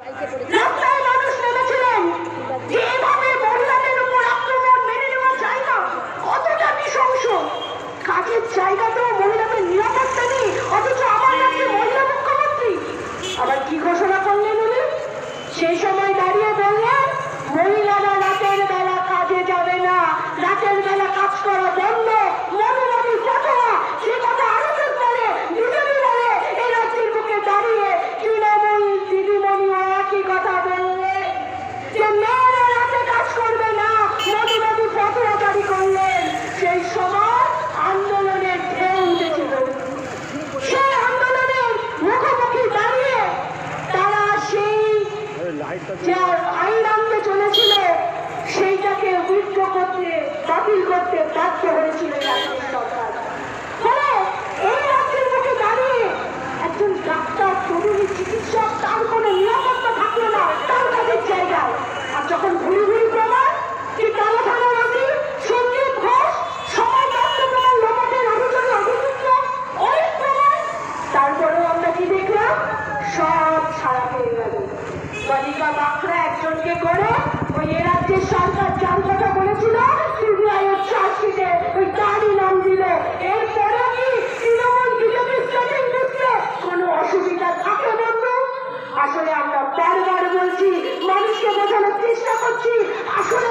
No. সংগ্রামকে চলেছিল সেইটাকে withdraw করতে বাতিল করতে বাধ্য হয়েছিল কলিকা বাঁকড়া একজনকে করে ওই এ রাজ্যের সরকার যার কথা বলেছিল সিবিআই চার্জশিটে ওই তারই নাম দিল। এরপরে কি তৃণমূল বিজেপির সাথে ঢুকলে কোনো অসুবিধা থাকে না আসলে আমরা বারবার বলছি, মানুষকে বোঝানোর চেষ্টা করছি, আসলে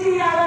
easy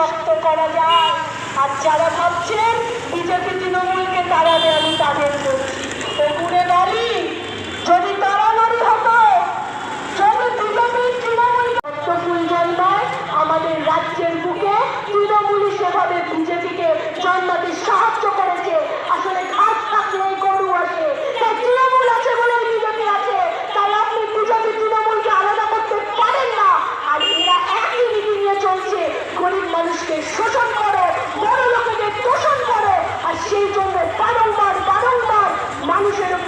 শক্ত করা যায়। আর যারা ভাবছেন বিজেপি তৃণমূল